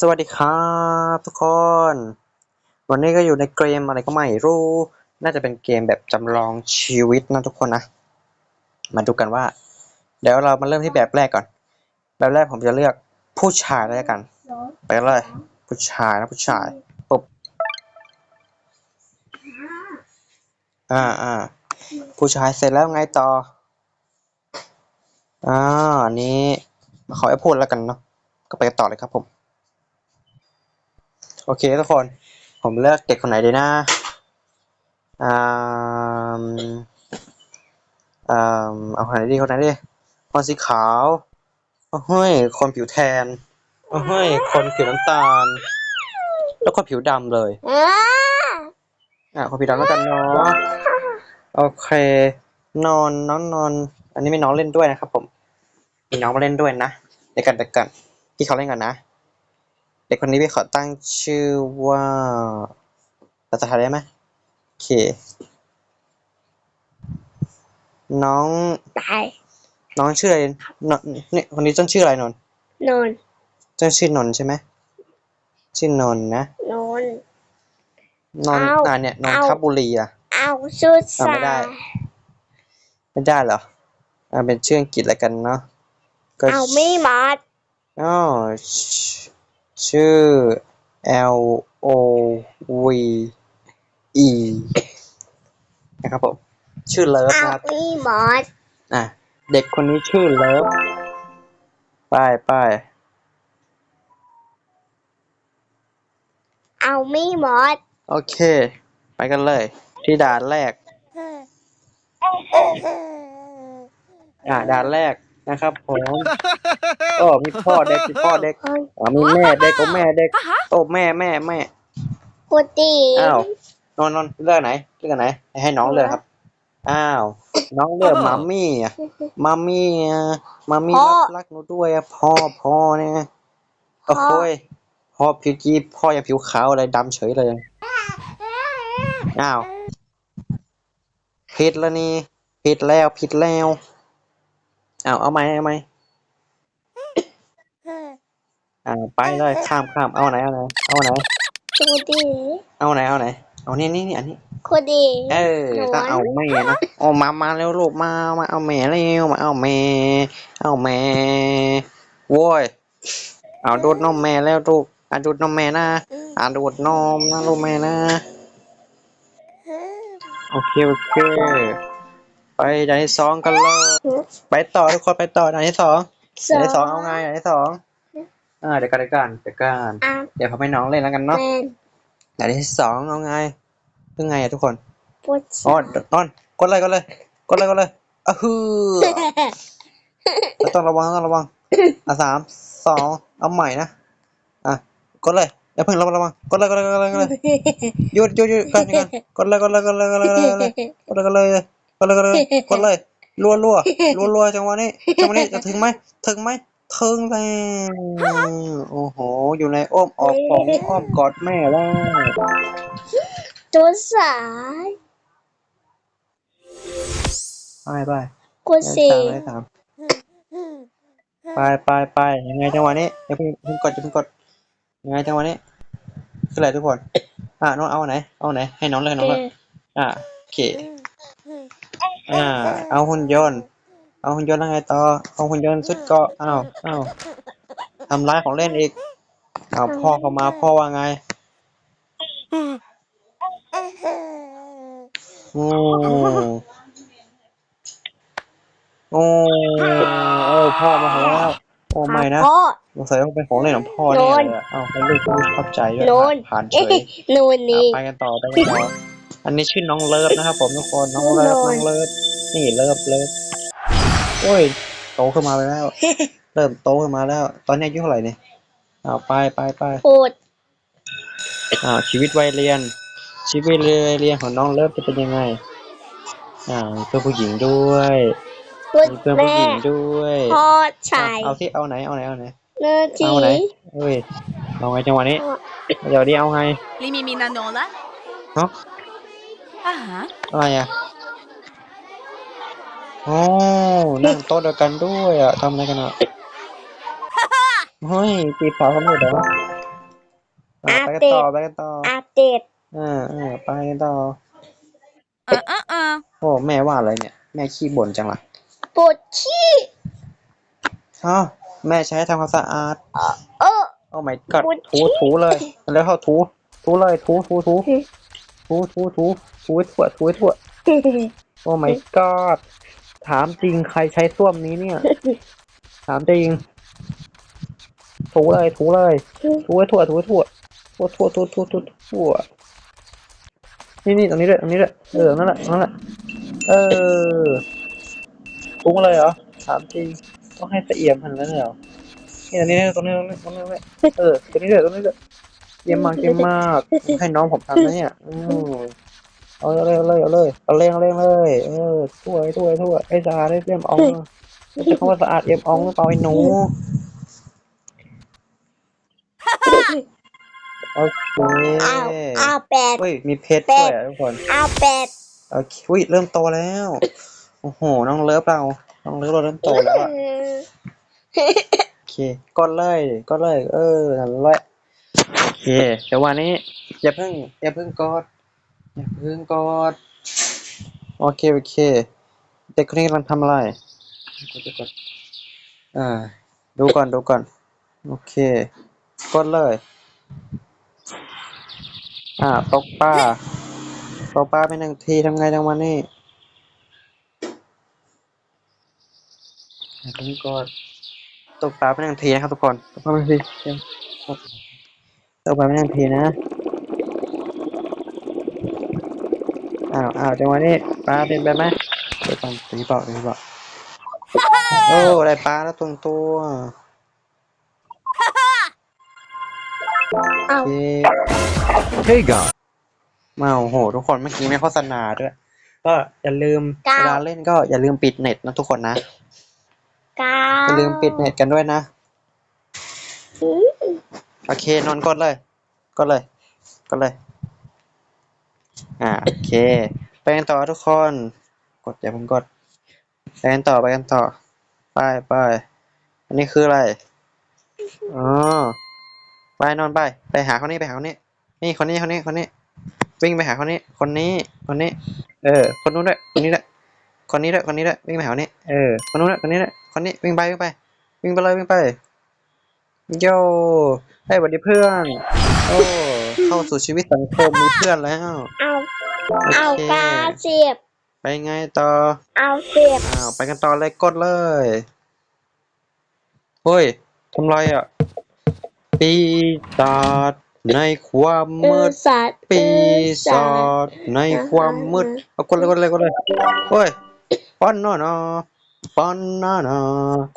สวัสดีครับทุกคน วันนี้ก็อยู่ในเกมอะไรก็ไม่รู้ น่าจะเป็นเกมแบบจำลองชีวิตนะทุกคนนะ มาดูกันว่า เดี๋ยวเรามาเริ่มที่แบบแรกก่อน แบบแรกผมจะเลือกผู้ชายแล้วกัน ไปเลย ผู้ชายนะผู้ชายปุ๊บอ่าอ่าผู้ชายเสร็จแล้วไงต่ออ่านี้ขอให้พูดแล้วกันเนาะก็ไปกันต่อเลยครับผม โอเคทุกคน ผมเลือกเด็กคนไหนดีนะอ่าอ่าเอาคนไหนดีคนไหนดีคนสีขาวโอ้เฮ้ยคนผิวแทนโอ้เฮ้ยคนผิวน้ำตาล แล้วก็ผิวดำเลยอะคนผิวดำแล้วกันเนาะโอเคนอนน้องนอน อันนี้ไม่น้องเล่นด้วยนะครับผมมีน้องมาเล่นด้วยนะเดี๋ยวกันเดี๋ยวกันพี่เขาเล่นกันนะ ด็กคนนี้พี่ขอตั้งชื่อว่าภาษาไทยได้ไหมโอเค น้องตายน้องชื่ออะไรนนเนี่ยคนนี้ต้นชื่ออะไรนนท์นอนต้นชื่อนนท์ใช่ไหมชื่อนนท์นะนอน นนท์เอาอ่าเนี่ยนนเอา ทบุรีอะ เอาชุดเอาสาไม่ได้ ไม่ได้เหรออ่าเป็นชื่ออังกฤษแล้วกันเนาะก็เอาไม่หมด อ๋อ ชื่อ L O V E นะครับผม ชื่อเลิฟเอานะครับไม่หมดอะ เด็กคนนี้ชื่อเลิฟไปไปเอาไม่หมดโอเค ไปกันเลย ที่ด่านแรก อ่าด่านแรก นะครับผมโอ้มีพ่อเด็กมีพ่อเด็กอ๋อมีแม่เด็กก็แม่เด็กโอ้แม่แม่แม่กูตีอ้าวนอนนอนเลือกไหนเลือกอันไหน ให้น้องเลือกครับ อ้าว น้องเลือกมัมมี่อะมัมมี่อะมัมมี่รักรักหนูด้วยอะพ่อพ่อเนี่ยโอ้โหยพ่อผิวจีพ่อยังผิวขาวอะไรดำเฉยเลยอ้าวผิดแล้วนี่ผิดแล้วผิดแล้ว อ้าวเอาไหมเอาไหมอ่าไปเลยข้ามข้ามเอาไหนเอาไหนเอาไหนกูตีเอาไหนเอาไหนเอานี่นี่นี่อันนี้กูตีเออก็เอาแม่นะโอ้มามาเร็วลูกมามาเอาแม่เร็วมาเอาแม่เอาแม่โว้ยเอาดูดนมแม่แล้วลูกอะดูดนมแม่นะอะดูดนมนะลูกแม่นะโอเคโอเค ไปด่านที่สองกันเลยไปต่อทุกคนไปต่อด่านที่สองด่านที่สองเอาไงด่านที่สองอ่าเดี๋ยวกันเดี๋ยวกันเดี๋ยวกันอะเดี๋ยวเขาให้น้องเล่นแล้วกันเนาะแมนด่านที่สองเอาไงคือไงอะทุกคนปวดอ๋อนอนกดเลยกดเลยกดเลยกดเลยอะฮือต้องระวังต้องระวังอะสามสองเอาใหม่นะอะกดเลยอย่าเพิ่งระวังระวังกดเลยกดเลยกดเลยกดเลยหยุดหยุดหยุดก่อนก่อนกดเลยกดเลยกดเลยกดเลยกดเลยกดเลย กดเลยกดเลยกดเลยกดเลยกดเลยรัวรัวรัวรัวจังหวะนี้จังหวะนี้จะถึงไหมถึงไหมถึงแล้วโอ้โห อยู่ในอ้อมออกของอ้อมกอดแม่แล้วตัวสายไปไปกูไปสีตามไปตามไปไปไปยังไงจังหวะนี้อย่าเพิ่งเพิ่งกดอย่าเพิ่งกดยังไงจังหวะนี้คืออะไรทุกคนอะน้องเอาอันไหน เอาอันไหน ให้น้องเลยให้น้องเลยอะโอเค อ่า เอาหุ่นยนต์ เอาหุ่นยนต์แล้วไงต่อ เอาหุ่นยนต์สุดเกาะอ้าวอ้าวทำร้ายของเล่นอีกเอาพ่อเข้ามาพ่อว่าไงโอ้โอ้เออพ่อมาแล้วโอ้ไม่นะพ่อสงสัยว่าเป็นของเล่นของพ่อแน่เลยอะอ้าวเป็นลูกผู้ชอบใจด้วยโดนผ่านเฉเอ้ยยนูนนี่อะไปกันต่อไปกันต่อ อันนี้ชื่อน้องเลิฟนะครับผมทุกคนน้องเลิฟโดน้นองเลิฟนี่เลิฟเลิฟโอ้ยโตขึ้นมาไปแล้ว เริ่มโตขึ้นมาแล้ว ตอนนี้อายุเท่าไหร่เนี่ยเอาไปไปไปพูดอ่าชีวิตวัยเรียน ชีวิตวัยเรียนของน้องเลิฟจะเป็นยังไงอ่ามีเพื่อนผู้หญิงด้วยพูดมีเพื่อนผู้แม่หญิงด้วยพ่อชาอะยเอาที่เอาไหนเอาไหนเอาไหนเนื้อทีเอาไหนเอ้ยเอาไงจังหวะนี้เดี๋ยวนี้เอาไง Elimina Nola? Hã? Aham. อะไรอะโอ้นั่งโต๊ะเดียวกันด้วยอะทำอะไรกันอะเฮ้ยจีบสาวเขาหมดเหรออะไปกันต่อไปกันต่ออาเดตอ่าอ่าไปกันต่อ Uh uh uh. โอ้แม่ว่าอะไรเนี่ย แม่ขี้บ่นจังล่ะปวดขี้อ้าวแม่ใช้ทำความสะอาดเออโอ้ my god ปวดถูขี้ถูเลย แล้วเขาถูถูเลยถูถูถู ถูถูถูถูให้ทั่วถูให้ทั่วโอ้ my god ถามจริงใครใช้ส้วมนี้เนี่ย ถามจริง ถูเลยถูเลยถูให้ทั่วถูให้ทั่วทั่วทั่วทั่วทั่วทั่วทั่วนี่นี่ตรงนี้ด้วยตรงนี้ด้วยเออนั่นแหละนั่นแหละเออถูมาเลยเหรอถามจริงต้องให้ละเอียดขนาดนั้นเลยเหรอนี่ตรงนี้ตรงนี้ตรงนี้ตรงนี้ตรงนี้เออตรงนี้ด้วยตรงนี้ด้วย เยี่ยมมากเยี่ยมมากให้น้องผมทำนะเนี่ยอืมเอาเลยเอาเลยเอาเลยเอาเลยเอาเลยเอาเลยเออถ้วยถ้วยถ้วยไอ้สะอาดได้เยี่ยมเอาไม่ใช่คำว่าสะอาดเอี่ยมอ่องหรือเปล่าไอ้หนูโอเคอ้าวอ้าวแปดเฮ้ยมีเพชรด้วยอะทุกคนอ้าวแปดโอเคอุ้ยเริ่มโตแล้วโอ้โหน้องเลิฟเราน้องเลิฟเราเริ่มโตแล้วอะโอเคกดเลยกดเลย เออนั่นแหละโอ เคเดี๋ยววันนี้ อย่าเพิ่ง อย่าเพิ่งกดอย่าเพิ่งกดโอเคโอเคเด็กคนนี้กำลังทำอะไรกดกดอ่าดูก่อนดูก่อนโอเค กดเลย อ่าตกปลาตกปลาไปหนึ่งทีทำไงจังวันนี้อย่าเพิ่งกดตกปลาไปหนึ่งทีนะครับทุกคนตกปลาไปหนึ่งที เดี๋ยวตกปลาไปหนึ่งทีนะ อ้าวอ้าวจังหวะนี้ปลาเป็นไปไหมเดี๋ยวก่อนตีเปล่าตีเปล่าโอ้ได้ปลาแล้วตรงตัวอ้าวโอเค Hey God. มาโอ้โห ทุกคนเมื่อกี้ไม่โฆษณาด้วย ก็อย่าลืมเวลาเล่นก็อย่าลืมปิดเน็ตนะทุกคนนะเก้าอย่าลืมปิดเน็ตกันด้วยนะ โอเคนอนกดเลยกดเลยกดเลย อ่าโอเค ไปกันต่อทุกคน กดอย่าเพิ่งกดไปกันต่อไปกันต่อไปไปอันนี้คืออะไรอ๋อไปนอนไป ไปหาคนนี้ไปหาคนนี้ นี่คนนี้คนนี้คนนี้ วิ่งไปหาคนนี้ คนนี้คนนี้ เออ คนนู้นด้วยคนนี้ด้วยคนนี้ด้วยคนนี้ด้วยวิ่งไปหาคนนี้เออคนนู้นด้วยคนนี้ด้วยคนนี้วิ่งไปวิ่งไป วิ่งไปเลยวิ่งไป โย่เฮ้ยสวัสดีเพื่อน โอ้เข้าสู่ชีวิตสังคมมีเพื่อนแล้ว เอาโอเอาเคเก้าสิบไปไงต่อ เอาสิบอ้าว ไปกันต่อเลยกดเลยเฮ้ยทำไรอะ ปีศาจในความอืมือดสัตว์ปีศาจในความมืดเอากดเลยกดเลยกดเลยเฮ้ยป้อนนอนอป้อนนอนอ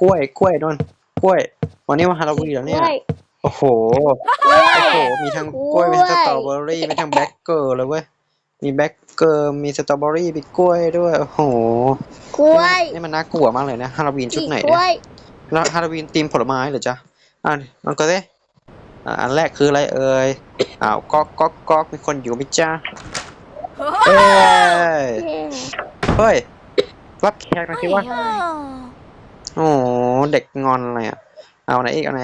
กล้วยกล้วยนอน กล้วย วันนี้วันฮาโลวีนเหรอเนี่ยกล้วยโอ้โหกล้วยโอ้โห มีทั้งกล้วย มีทั้งสตรอเบอรี่ มีทั้งแบล็กเกอร์เลยเว้ย มีแบล็กเกอร์มีสตรอเบอรี่ มีกล้วยด้วย โอ้โห กล้วย นี่มันน่ากลัวมากเลยนะฮาโลวีนชุดไหนกเนี่ล้วยยแล้วฮาโลวีนธีมผลไม้เหรอจ๊ะอะมันก็สิอะอันแรกคืออะไรเอ่ย อ้าวก๊อกก๊อกก๊อกมีคนอยู่ไหมจ๊ะเอ้ย เฮ้ย รับแขกหนะคิดว่าโอ้โห เด็กงอนอะไรอะ เอาไหนอีกเอาไหน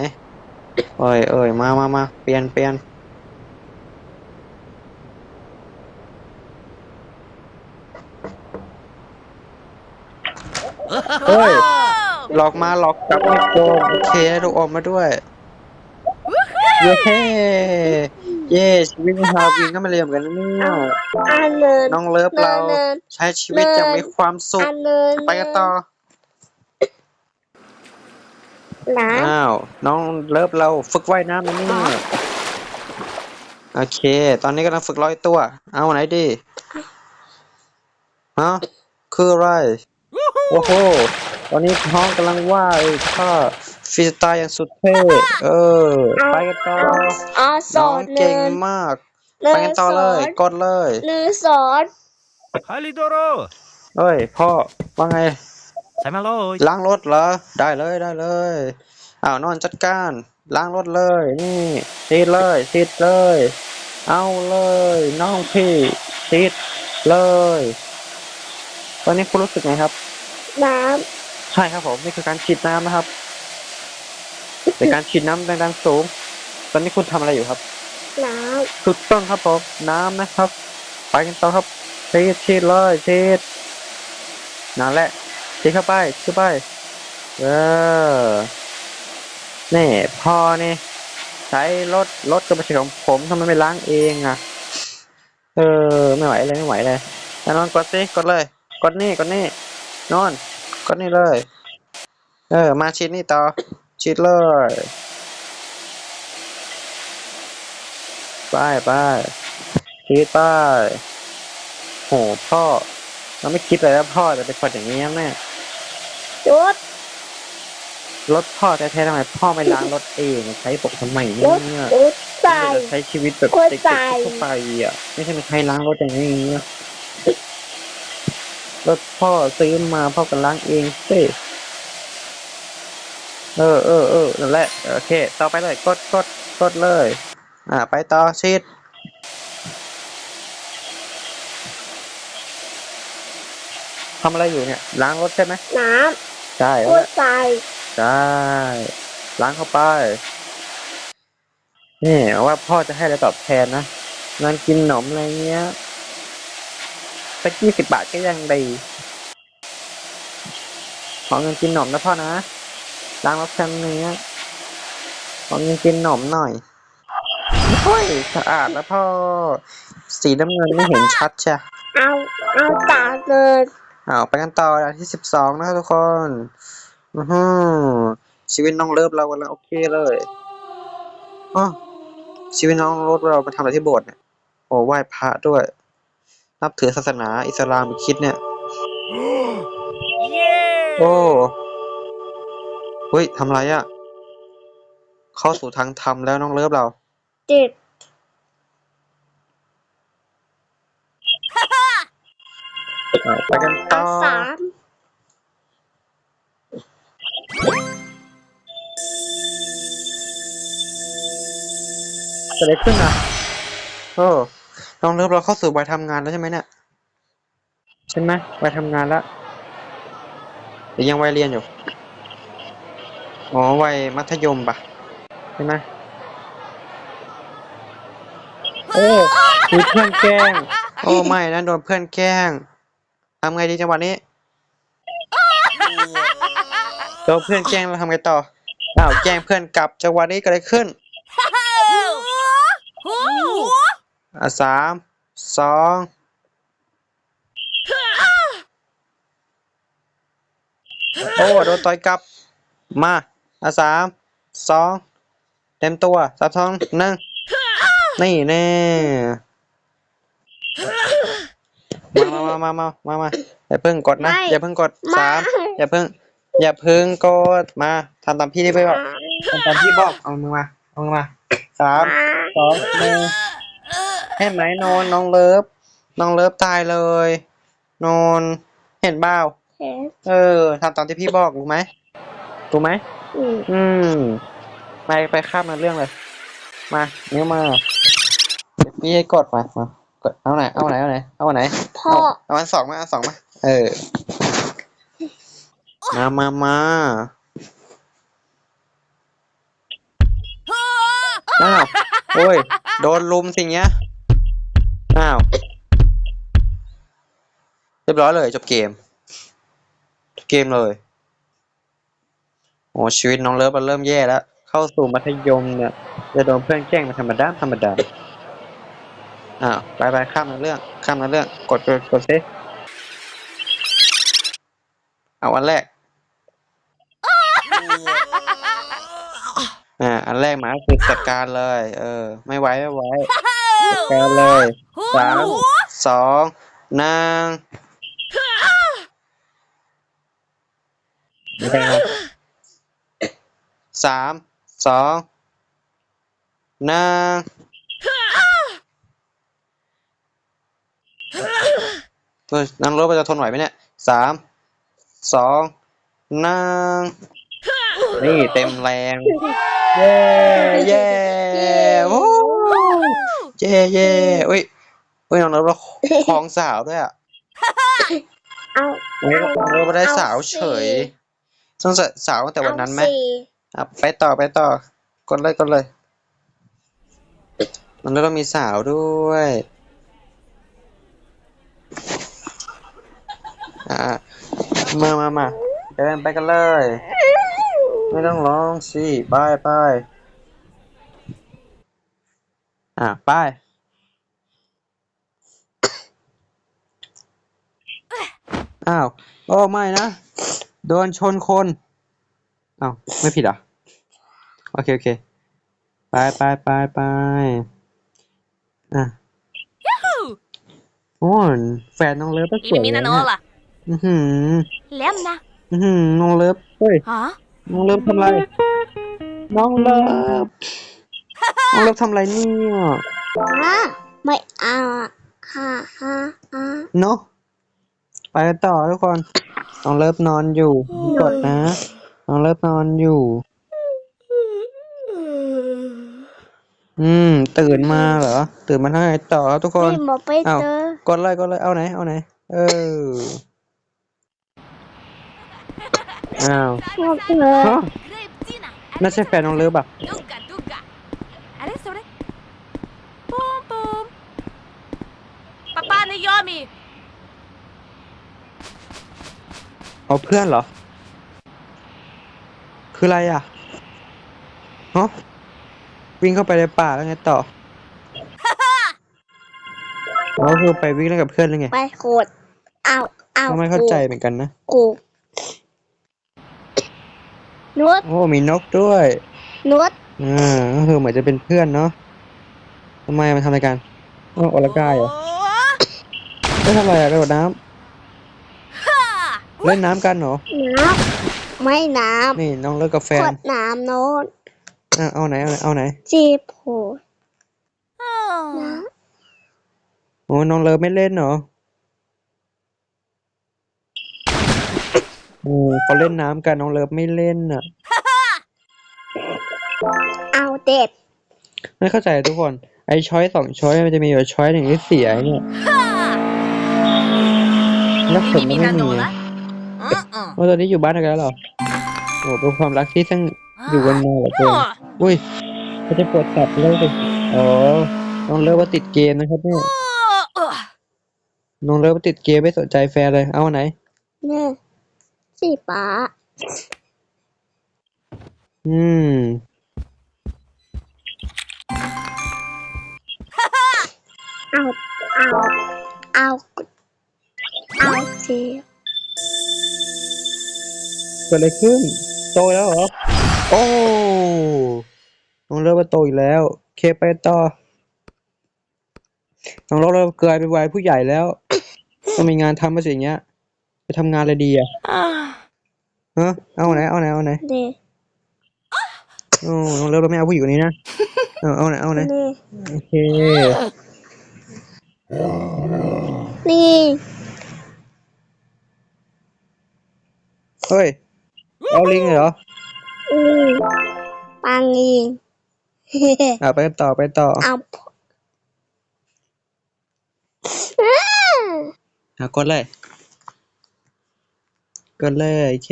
เอ้ยเอ้ยมามามาเปลี่ยนเปลี่ยนเฮ้ยหลอกมาหลอกกลับไม่โกงโอเคลูกอมมาด้วย เย้เย้ชีวิตฮาวินก็มาเรียมกันนะเนี่ยอันเนินน้องเลิฟเนิเรานเนินใช้ชีวิตอย่างมีความสุขอันเนินไปกันต่อ น้อ้าวน้องเลิฟเราฝึกว่ายน้ำนะเนี่ยโอเค ตอนนี้กำลังฝึกร้อยตัว เอาไหนดีฮะคืออะไรโอ้โหตอนนี้ท้องกำลังว่ายท่าฟรีสไตล์อย่างสุดเท่เออ ไปกันต่อำอาสน้อองนเก่เนิงนมากเนิไปกันต่อเลยกดเลยเนินสอน Halidoro. เฮ้ยพ่อว่าไง Say hello. ล้างรถเหรอ ได้เลยได้เลยอ้าวนอนจัดการ ล้างรถเลยนี่ซีดเลยซีดเลย เอาเลยน้องพี่ซีดเลยตอนนี้คุณรู้สึกไงครับ น้ใช่ครับผมนี่คือการฉีดน้ำนะครับเป็นการฉีดน้ำแรงดันสูง ตอนนี้คุณทำอะไรอยู่ครับำน้ถูกต้องครับผมน้ำนะครับ ไปกันต่อครับชีดชีดเลยชีดนั่นแหละ ชีดเข้าไปชีดเข้าไป เออ นี่พอนี่ใช้รถรถก็ไม่ใช่ของผมทำไมไม่ล้างเองอะ เออ ไม่ไหวเลยไม่ไหวเลยนอนกดสิกดเลย กดนี่กดนี่นอนกดนี่เลย เออ มาชีดนี่ต่อชีดเลยไปไปชีดไปโหพ่อเราไม่คิดเลยว่าพ่อจะเป็นคนอย่างนี้แน่ หยุดรถพ่อแท้ๆทำไมพ่อไม่ล้างรถเองใช้ปกทำไมหยุดเนี่ยหยุดใส่จะใช้ชีวิตแบบกดเด็กใส่ ๆทั่วไปอะไม่ใช่มาใช้ล้างรถอย่างนี้อะรถพ่อซื้อมาพ่อก็ล้างเองสิเออเออเออนั่นแหละโอเค ต่อไปเลยกดกดกดเลย อ่า ไปต่อชีดทำอะไรอยู่เนี่ย ล้างรถใช่ไหมน้ ใช่ำแล้วพูแหดละใส่ใช่ล้างเข้าไป นี่ว่าพ่อจะให้อะไรตอบแทนนะงานกินขนมอะไรเงี้ยสักยี่สิบบาทก็ยังดี ขอเงินกินขนมนะพ่อนะล้างรถคันนี้ขอเงินกินขนมหน่อยโอ้ยสะอาดแล้วพ่อ สีน้ำเงินไม่เห็นชัดใช่เอาเอาตาเล ยอ้าวไปกันต่ออันที่สิบสองนะครับทุกคนอือฮึชีวิตน้องเลิฟเรากำลังโอเคเลยอ๋อชีวิตน้องเลิฟเราไปทำอะไรที่โบสถ์เนี่ยโอ้ไหว้พระด้วย นับถือศาสนาอิสลามอีกคิดเนี่ย โอ้เฮ้ยทำไรอะ่ะ เข้าสู่ทางธรรมแล้วน้องเลิฟเราจิต อ้าว ไปกันต่เอาอสามเกิดอะไรขึ้นอะโอ้น้องเลิฟเราเข้าสู่วัยทำงานแล้วใช่ไหมเนี่ย ใช่ไหมวัยทำงานแล้วหรือยังวัยเรียนอยู่ อ๋อ วัยมัธยมปะใช่ไหมโอ้มีเพื่อนแกล้ง โอ้ ไม่นะโดนเพื่อนแกล้ง ทำไงดีจังหวะนี้โดนเพื่อนแกล้งแล้วทำไงต่ออ้าวแกล้งเพื่อนกลับจังหวะนี้เก็เลยขึ้นอะสามสองโอ้โดนต่อยกลับ มาอะสามสองเต็มตัวสามสองหนึ่งนี่แน่ มามามามามามาอย่าเพิ่งกดนะอย่าเพิ่งกดสามอย่าเพิ่ง อย่าเพิ่งกดมาทำตามพี่ที่ไปบอกทำตามพี่บอก เอามือมา เอามือมาสามมาสองหนึ่งเห็นไหมนอนน้องเลิฟ น้องเลิฟตายเลย นอนเห็นเปล่าเห็นเออทำตามที่พี่บอกรู้ไหมรู้ไหม อืมอืมไปไปข้ามมาเรื่องเลย มานิ้วมาเดี๋ยวพี่ให้กดมามา กดเอาไหน เอาไหน เอาไหน เอาไหน พ่อ เอาเอาอันสองมาอันสองมา เออ มามามาอ้าวโอ้ย โดนลุมสิเงี้ย อ้าว เรียบร้อยเลย จบเกม จบเกมเลย โอ้ชีวิตน้องเลิฟมันเริ่มแย่แล้ว เข้าสู่มัธยมเนี่ยจะโดนเพื่อนแกล้งมาธรรมดาธรรมดา อ้าไปไปข้ามมาเรื่อง ข้ามมาเรื่อง กดกดกดซิเอาอันแรก อ่า อันแรกหมาคือจัดการเลย เออ ไม่ไหวไม่ไหวจัดการเลยสามสองนางไม่ได้นะสามสองนาง เฮ้ยนางรถมันจะทนไหวไหมเนี่ยสามสองนางนี่เต็มแรง เย้เย้โอ้เย้เย้อุ้ยอุ้ยน้องเลิฟเราคลองสาวด้วยอะเอาเฮ้ยน้องเลิฟมาได้สาวเฉยสงสัยสาวตั้งแต่วันนั้นไหมเอาสี่อะไปต่อไปต่อกดเลยกดเลย มันก็ต้องมีสาวด้วย อ่ามามามาเดินไปกันเลย ไม่ต้องร้องสิไปไปอะไปอ้าวโอ้ไม่นะ โดนชนคนอ้าวไม่ผิดอะโอเค โอเค ไปไปไปไปอะ โอ้ยแฟนน้องเลิฟก็สวย Elimina เลยเนี่ย Nola. อือหือ Lämna. อือหือน้องเลิฟเฮ้ย Ja? น้องเลิฟทำไร น้องเลิฟน้องเลิฟทำไรเนี่ยอะไม่เอาอะฮ่าฮ่าฮ่าเนาะไปกันต่อทุกคน น้องเลิฟนอนอยู่กดนะ น้องเลิฟนอนอยู่ อืม ตื่นมาเหรอ ตื่นมาทำไงต่อครับทุกคนนี่หมอไปอ้าวเจอกดเลยกดเลยเอาไหน เอาไหน เอออ้าวหมอเจอฮะ Greptina. น่าใช่แฟนน้องเลิฟอะ Dugga, dugga. Adesso ore. Pum, pum. Papà, ne yomi. เอาเพื่อนเหรอ คืออะไรอะฮะ วิ่งเข้าไปในป่าแล้วไงต่ออ๋อคือไปวิ่งเล่นกับเพื่อนหรือไงไปโคตรเอาเอาก็ไม่เข้าใจเหมือนกันนะกูนวดโอ้มีนกด้วยนวดอ่าก็คือเหมือนจะเป็นเพื่อนเนาะทำไมมันทำอะไรกันอ๋ออลกายเหรอ Oh. ไม่ทำอะไรอะกระโดดน้ Ha! ำเล่นน้ำกันเหรอน้ำไม่น้นี่น้องเลิกกับแฟำขนวดน้ำโน้น อะเอาไหนเอาไหนเอาไหนจีบโห Oh. น้โอ้น้องเลิฟไม่เล่นเหรอโอ้เขาเล่นน้ำกันน้องเลิฟไม่เล่นอะำเอาเด็ดไม่เข้าใจทุกคน ไอ้ช้อยสองช้อยมันจะมีอยู่ช้อยหนึ่งที่เสียเนี่ย Ha! แล้วผมก็ไม่ Elimina มี Nola. Uh-uh. ว่าตอนนี้อยู่บ้านกันแล้วเหรอโอ้เป็นความรักที่ทั้งอยู่กันมาเหลือเกิน Oh. อุ้ยเขาจะปวดตับเลิกเลยอ๋อน้องเลิฟว่าติดเกมนะครับเนี่ย Oh. Oh. น้องเลิฟว่าติดเกมไม่สนใจแฟนเลย เอาอันไหนเนี่ยสีฟ้า อืมเอา เอา เอา เอาจีเกิดอะไรขึ้น โตแล้วเหรอ โอ้น้องเลิฟว่าโตอีกแล้ว เคไปต่อน้องเลิฟเราเกิดเป็นวัยผู้ใหญ่แล้วต้องมีงานทำมาสิอย่างเงี้ย ไปทำงานอะไรดีอะ Ah. ฮะเอาไหน เอาไหน เอาไหนเด็ดโอ้น้องเลิฟเราไม่เอาผู้หญิงคนนี้นะ เอาเอาไหน เอาไหนนี่โอเค นี่เฮ้ย เอาลิงเลยเหรอ อืมปังอีกอะไปกันต่อไปต่อเอาพอ่าอะกดเลย กดเลยโอเค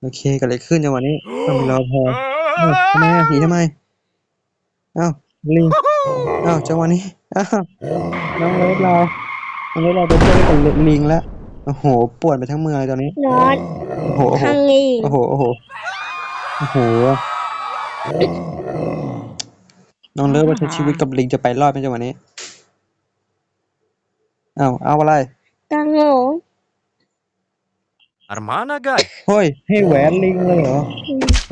โอเคเกิดอะไรขึ้นจังหวะนี้ต้องรอพอเอ้าทำไมอะหนีทำไมอ้าวลิงอ้าวจังหวะนี้อ้าวน้องเลิฟเราน้องเลิฟเราเป็นเพื่อนกับลิงแล้วโอ้โหปวดไปทั้งเมืองเลยตอนนี้นอนโอ้โหโอ้โหข้างอีกโอ้โห โอ้โหโอ้โหน้องเลิฟว่าใช้ชีวิตกับลิงจะไปรอดไหมจังหวะนี้อ้าวเอาอะไร ตังโง Armana guy. เฮ้ย ให้แหวนลิงเลยเหรอ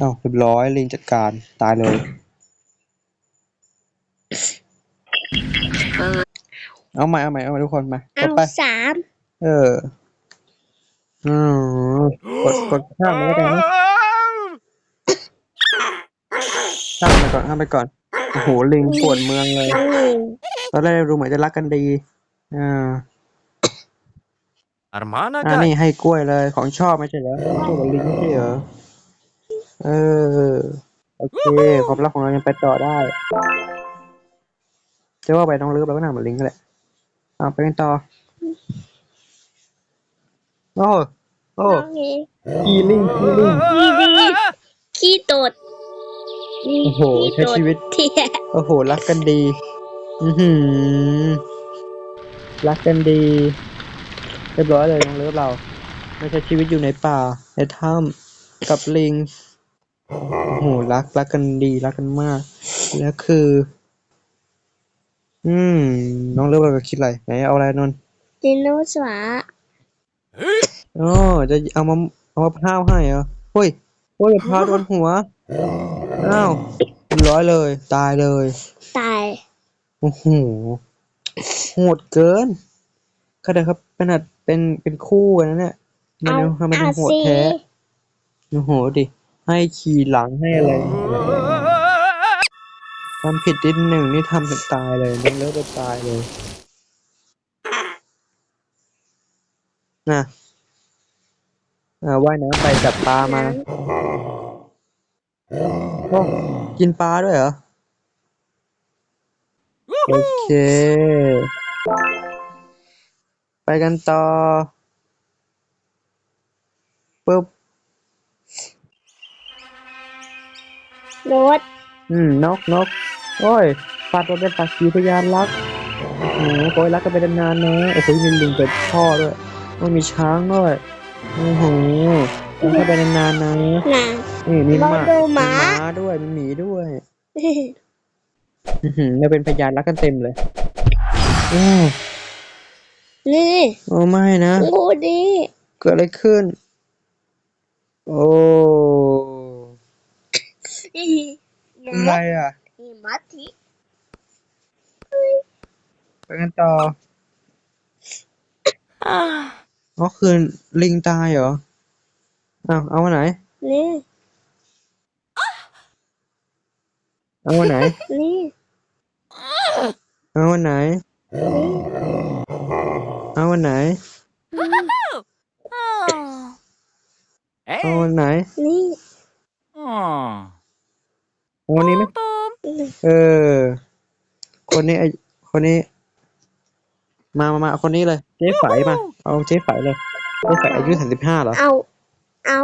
อ้าวเรียบร้อยลิงจัดการตายเลยเอาใหม่เอาใหม่เอาใหม่ทุกคนมากเอาดไป สาม เอออืมกดกดข้ามไปแล้วกันนะ ข้ามไปก่อนข้ามไปก่อนโอ้โหลิงปวดเมืองเลยตังหนึ่งตอนแรกดูเหมือนจะรักกันดีอ่า Armana อ่า guy. นี่ให้กล้วยเลยของชอบไม่ใช่เหรอชอบกับลิงไม่ใช่เหรอเออโอเคความรักของเรายังไปต่อได้จะว่าไปน้องเลิฟเราก็น่าเหมือนลิงกันแหละเอาไปกันต่อโอ้โอ้ น้องนี้กีลิงกีลิงขี้ดีขี้ตด โอ้โห ใช้ชีวิต เที่ยโอ้โห รักกันดี อือหือ รักกันดี เรียบร้อยเลยน้องเลิฟเราไม่ใช้ชีวิตอยู่ในป่า ในถ้ำกับลิง โอ้โห รัก รักกันดี รักกันมาก แล้วคือ อืม น้องเลิฟเราก็คิดอะไร ไหนเอาอะไรนนท์ดินโนเสาร์อ๋อจะเอามาเอามะพร้าวให้เหรอเฮ้ยโอ้ยมะพร้าวโดนหัวอ้าวเรียบร้อยเลย ตายเลย ตาย โอ้โหโหดเกินขนาดครับขนาดเป็นเป็นคู่กันนะเนี่ยมันเอายังทำไมถึเอางโหดสิแท้โอ้โหดิ ให้ขี่หลังให้อะไรทำผิดนิดหนึ่งนี่ทำจนตายเลยน้องเลิฟจะตายเลยน่ะอ่าว่ายน้ำไปจับปลามาโอ้ กินปลาด้วยเหรอ โอเค ไปกันต่อปุ๊บรถอืม นกนกโอ้ยปัดมาเป็นปักขีพยานรักโอ้โหโอยรักกันไปนานๆนะโอ้โหมีลิงเป็นพ่อด้วยโอ้ยมีช้างด้วยโอ้โหรักกันไปนานๆนะนะนี่ มีหมาเราดูหมา ด้วยมีหมีด้วยอือหือเราเป็นพยานรักกันเต็มเลยโอ้นี่โอ้ไม่นะ งูดีเกิดอะไรขึ้น โอ้อะไรอะหิมะทิไปกันต่อ Ah. อ๋อคือลิงตายเหรอ อ้าว เอาวันไหน นี่ เอาวันไหน นี่เอาวันไหน เอาวันไหน Oh. เอา Hey. วันไหนนี่ Oh. เอาวันนี้ไหม Boom. เออ คนนี้ไอคนนี้ มามามาเอาคนนี้เลย เจ๊ไฝมา เอาเจ๊ไฝเลย เจ๊ไฝอายุสามสิบห้าเหรอ เอา เอา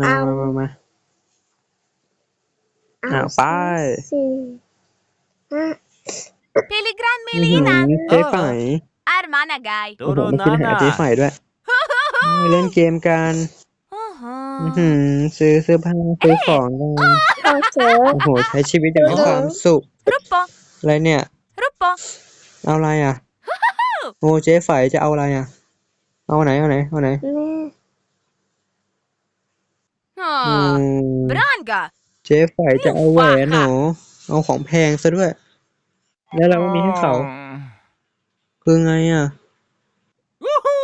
มาเอามามามาเอาอ้าวไปสี่ห้า Piligran อื้อหือ Melina. เจ๊ไฝ Armana Guy. โอ้โห Doro มาขึ้นหาเจ๊ไฝ Nana. ด้วยเล่นเกมกันอื้อ Uh-huh. หือซื้อเสื้อผ้าซื้อของกันเอาเจอโอ้โหใช้ชีวิตอย่างมีความสุข Ruppo. อะไรเนี่ย Ruppo. เอาอะไรอะโอ้เจ๊ไฝจะเอาอะไรอะ เอาไหนเอาไหนเอาไหนนี่อื Oh. ม Branga. เจ๊ไฝจะเอาแหวนเหรอเอาของแพงซะด้วย แล้วเราไม่มีให้เขา Oh. คือไงอะ Woohoo!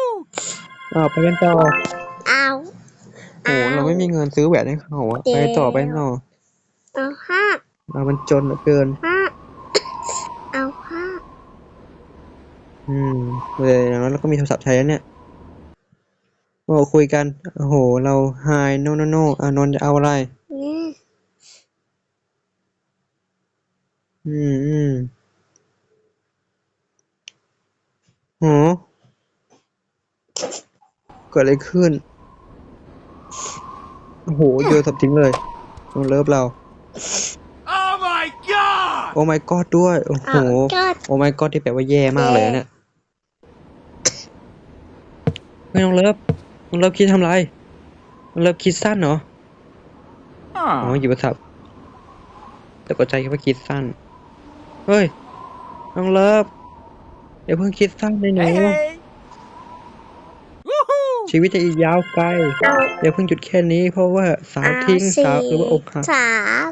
อ้าวไปกันต่อเอาโอ้เราไม่มีเงินซื้อแหวนให้เขาอะไปต่อไปต่อเอาห้าเรามันจนเหลือเกินห้าเอาห้าอืมเลยอย่างนั้นเราก็มีโทรศัพท์ใช้แล้วเนี่ยโอ้คุยกัน โอ้โห เราไฮโนโนโนอานนท์จะเอาอะไร นี่ อืมอืมโหเกิดอะไรขึ้น โอ้โหโยนศพทิ้งเลยน้องเลิฟเรา Oh my god! โอ้ my god ด้วย โอ้โหเอาก็โอ้ my god ที่แปลว่าแย่มากเลยนะเนี่ยเฮ้ยน้องเลิฟน้องเลิฟคิดทำไรน้องเลิฟคิดสั้นเหรอ อ๋อ Oh. หยิบโทรศัพท์แต่ก็ใจแค่ว่าคิดสั้น เฮ้ย น้องเลิฟอย่าเพิ่งคิดสั้นเลยหนู Hey, hey. Woohoo! ชีวิตจะอีกยาวไกลเอาอย่าเพิ่งหยุดแค่นี้ เพราะว่าสาวเอาทิ้งสี่สาวหรือว่าอกหักสาม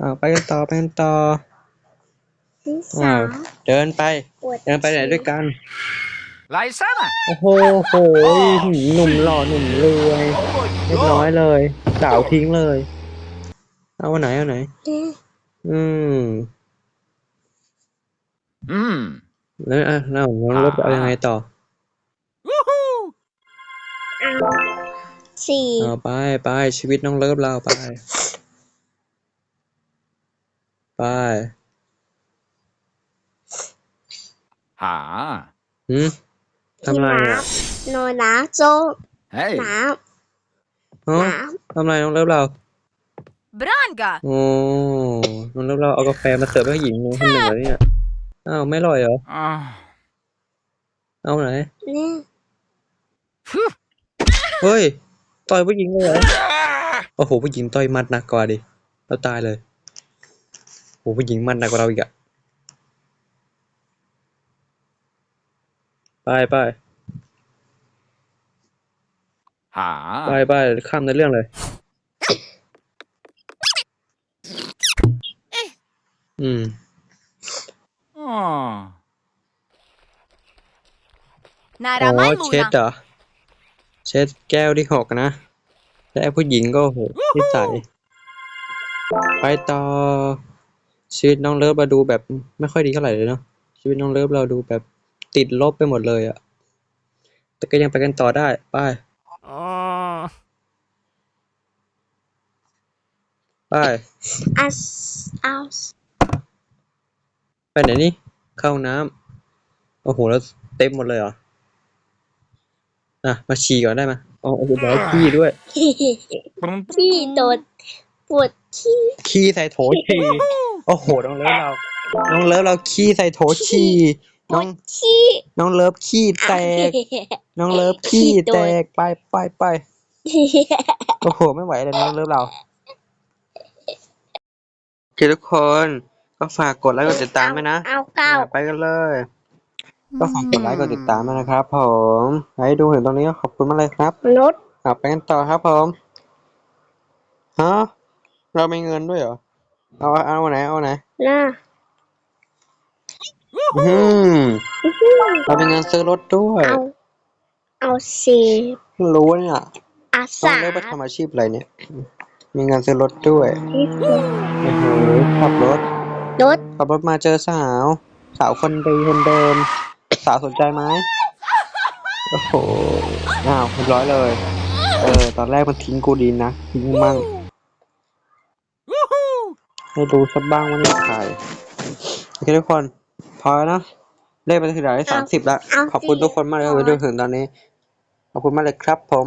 อ่าไปกันต่อไปกันต่อที่อ้าสาวมเดินไปปวดเดินไปไหนด้วยกัน Laisana. โอ้โหโหหนุ่มหล่อหนุ่มรวย Oh เรียบ my ร้อย god. เลย สาวทิ้งเลย เอาวันไหนเอาไหนนี่ อืม Hmm. แล้วอะแล้วน้องเลิฟจะเอายังไงต่อ Woohoo! เอาสี่เอาไปไปชีวิตน้องเลิฟเราไป ไป Ah. หืมทำไรอะโนน้ำโจ Hey. น้อ๋อำน้ทำไรน้องเลิฟเรา Branga. โอ้น้องเลิฟเราเอากาแฟมาเสิร์ฟให้หญิงคนหนึ่งเหรอเนี่ย อ้าวไม่อร่อยเหรอ Ah. เอาไหนนี่ Phew. เฮ้ย ต่อยผู้หญิงเลยเหรอ โอ้โหผู้หญิงต่อยหมัดหนักกว่าดิเราตายเลยโอ้โหผู้หญิงหมัดหนักกว่าเราอีกอะไปไปไป Ah. ไปข้ามในเรื่องเลย อืม Oh. อ๋อ Naramay เช็ด muna. เหรอ เช็ดแก้วที่หกนะ และไอ้ผู้หญิงก็โอ้โหนิสัยไปต่อ ชีวิตน้องเลิฟเราดูแบบไม่ค่อยดีเท่าไหร่เลยเนาะ ชีวิตน้องเลิฟเราดูแบบติดลบไปหมดเลยอะ แต่ก็ยังไปกันต่อได้ไป Oh. ไปอัสอัส ไปไหนนี่ เข้าน้ำโอ้โห แล้วเต็มหมดเลยเหรอ อะ มาฉี่ก่อนได้ไหมอ๋อโอ้โหบอกให้ขี้ด้วยที่โดนปวดขี้ขี้ใส่โถฉี่โอ้โห น้องเลิฟเรา น้องเลิฟเราขี้ใส่โถฉี่ปน้วอง ดขี้น้องเลิฟขี้แตก น้องเลิฟขี้แตก ไปไปไป โอ้โห ไม่ไหวเลยน้องเลิฟเราโอเคทุกคน ก็ฝากกดไลค์กดติดตามไหมนะเอาเก้าอะไปกันเลย ก็ฝากกดไลค์กดติดตามด้วยนะครับ ผมใครดูถึงตรงนี้ก็ขอบคุณมากเลยครับรถอะไปกันต่อครับผมฮะเรามีเงินด้วยเหรอเอาเอาไหนเอาไหนน่ะอืมเรามีเงินซื้อรถด้วยเอาเอาสี่รู้เนี่ยอาต้องสาเลือกไปทำอาชีพอะไรเนี่ย มีเงินซื้อรถด้วยที่สี่โอ้โหขับรถรถ ขับรถมาเจอสาว สาวคนดีคนเดิม สาวสนใจไหมโอ้โหอ้าวเรียบร้อยเลย เออ ตอนแรกมันทิ้งกูดีนะทิ้งมั่ง Woohoo. ให้ดูสักบ้างว่านี่ใครโอเคทุกคน พอแล้วนะเลขไปถึงไหนสามสิบแล้ว ขอบคุณทุกคนมากเลยที่ดูถึงตอนนี้ ขอบคุณมากเลยครับผม